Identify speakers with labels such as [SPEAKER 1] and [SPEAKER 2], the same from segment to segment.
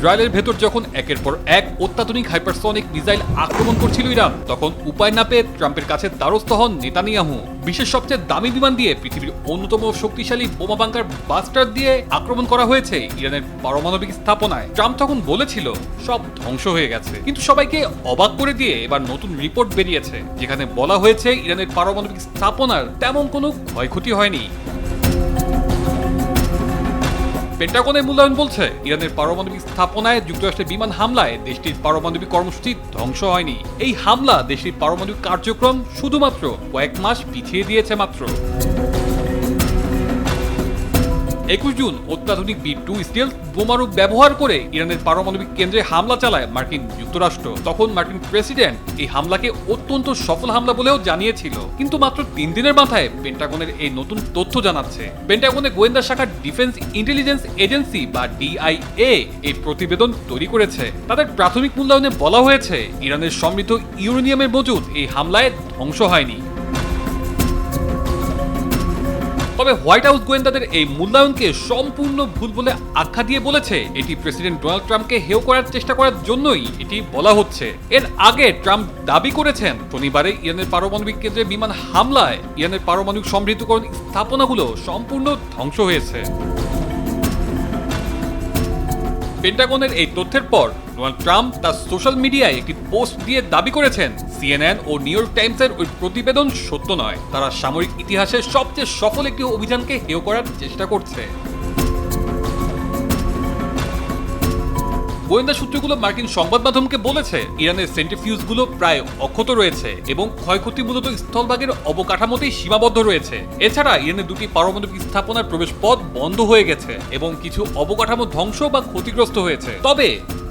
[SPEAKER 1] ইসরায়েলের ভেতর যখন একের পর এক অত্যাধুনিক হাইপারসনিক মিসাইল আক্রমণ করছিল ইরান, তখন উপায় না পেয়ে ট্রাম্পের কাছে দ্বারস্থ হন নেতানিয়াহু। বিশ্বের সবচেয়ে দামি বিমান দিয়ে পৃথিবীর অন্যতম শক্তিশালী বোমা বাংকার বাস্টার দিয়ে আক্রমণ করা হয়েছে ইরানের পারমাণবিক স্থাপনায়। ট্রাম্প তখন বলেছিল, সব ধ্বংস হয়ে গেছে। কিন্তু সবাইকে অবাক করে দিয়ে এবার নতুন রিপোর্ট বেরিয়েছে, যেখানে বলা হয়েছে, ইরানের পারমাণবিক স্থাপনার তেমন কোনো ক্ষয়ক্ষতি হয়নি। পেন্টাগনের মূল্যায়ন বলছে, ইরানের পারমাণবিক স্থাপনায় যুক্তরাষ্ট্রের বিমান হামলায় দেশটির পারমাণবিক কর্মসূচি ধ্বংস হয়নি। এই হামলা দেশটির পারমাণবিক কার্যক্রম শুধুমাত্র কয়েক মাস পিছিয়ে দিয়েছে মাত্র। একুশ জুন অত্যাধুনিক বি টু স্টিল বোমারুক ব্যবহার করে ইরানের পারমাণবিক কেন্দ্রে হামলা চালায় মার্কিন যুক্তরাষ্ট্র। তখন মার্কিন প্রেসিডেন্ট এই হামলাকে অত্যন্ত সফল হামলা বলেও জানিয়েছিল। কিন্তু মাত্র তিন দিনের মাথায় পেন্টাগনের এই নতুন তথ্য জানাচ্ছে। পেন্টাগনের গোয়েন্দা শাখার ডিফেন্স ইন্টেলিজেন্স এজেন্সি বা ডিআইএ এই প্রতিবেদন তৈরি করেছে। তাদের প্রাথমিক মূল্যায়নে বলা হয়েছে, ইরানের সমৃদ্ধ ইউরেনিয়ামের মজুদ এই হামলায় ধ্বংস হয়নি। তবে হোয়াইট হাউস গোয়েন্দাদের এই মূল্যায়নকে সম্পূর্ণ ভুল বলে আখ্যা দিয়ে বলেছে। এটি প্রেসিডেন্ট ডোনাল্ড ট্রাম্পকে হেয় করার চেষ্টা করার জন্যই এটি বলা হচ্ছে। এর আগে ট্রাম্প দাবি করেছেন, শনিবারে ইরানের পারমাণবিক কেন্দ্রে বিমান হামলায় ইরানের পারমাণবিক সমৃদ্ধকরণ স্থাপনাগুলো সম্পূর্ণ ধ্বংস হয়েছে। পেন্টাগনের এই তথ্যের পর ডোনাল্ড ট্রাম্প তার সোশ্যাল মিডিয়ায় একটি পোস্ট দিয়ে দাবি করেছেন সিএনএন ও নিউ ইয়র্ক টাইমসের ওই প্রতিবেদন সত্য নয়। তারা সামরিক ইতিহাসের সবচেয়ে সফল একটি অভিযানকে হেয় করার চেষ্টা করছে। গোয়েন্দা সূত্রগুলো মার্কিন সংবাদ মাধ্যমকে বলেছে, ইরানের সেন্ট্রিফিউজগুলো প্রায় অক্ষত রয়েছে এবং ক্ষয়ক্ষতি মূলত স্থলভাগের অবকাঠামোতেই সীমাবদ্ধ রয়েছে। এছাড়া ইরানের দুটি পারমাণবিক স্থাপনার প্রবেশ পথ বন্ধ হয়ে গেছে এবং কিছু অবকাঠামো ধ্বংস বা ক্ষতিগ্রস্ত হয়েছে। তবে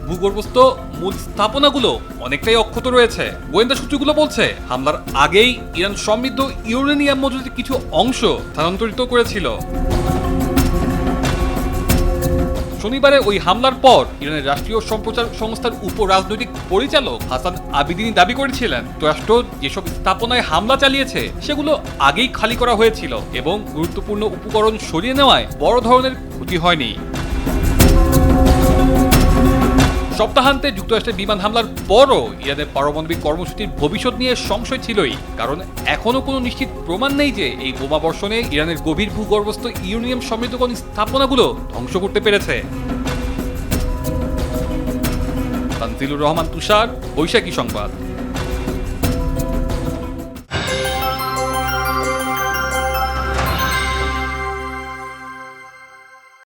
[SPEAKER 1] ভূগর্ভস্থ মূল স্থাপনাগুলো অনেকটাই অক্ষত রয়েছে। গোয়েন্দা সূত্রগুলো বলছে, হামলার আগেই ইরান সমৃদ্ধ ইউরেনিয়াম মজুদের কিছু অংশ স্থানান্তরিত করেছিল। শনিবারে ওই হামলার পর ইরানের রাষ্ট্রীয় সম্প্রচার সংস্থার উপ রাজনৈতিক পরিচালক হাসান আবিদিনী দাবি করেছিলেন যুক্তরাষ্ট্র যেসব স্থাপনায় হামলা চালিয়েছে, সেগুলো আগেই খালি করা হয়েছিল এবং গুরুত্বপূর্ণ উপকরণ সরিয়ে নেওয়ায় বড় ধরনের ক্ষতি হয়নি। সপ্তাহান্তে যুক্তরাষ্ট্রের বিমান হামলার পরও ইরানের পারমাণবিক কর্মসূচির ভবিষ্যৎ নিয়ে সংশয় ছিলই, কারণ এখনও কোনো নিশ্চিত প্রমাণ নেই যে এই বোমা বর্ষণে ইরানের গভীর ভূগর্ভস্থ ইউরেনিয়াম সমৃদ্ধকরণ স্থাপনাগুলো ধ্বংস করতে পেরেছে। তানজিলুর রহমান তুষার, বৈশাখী সংবাদ।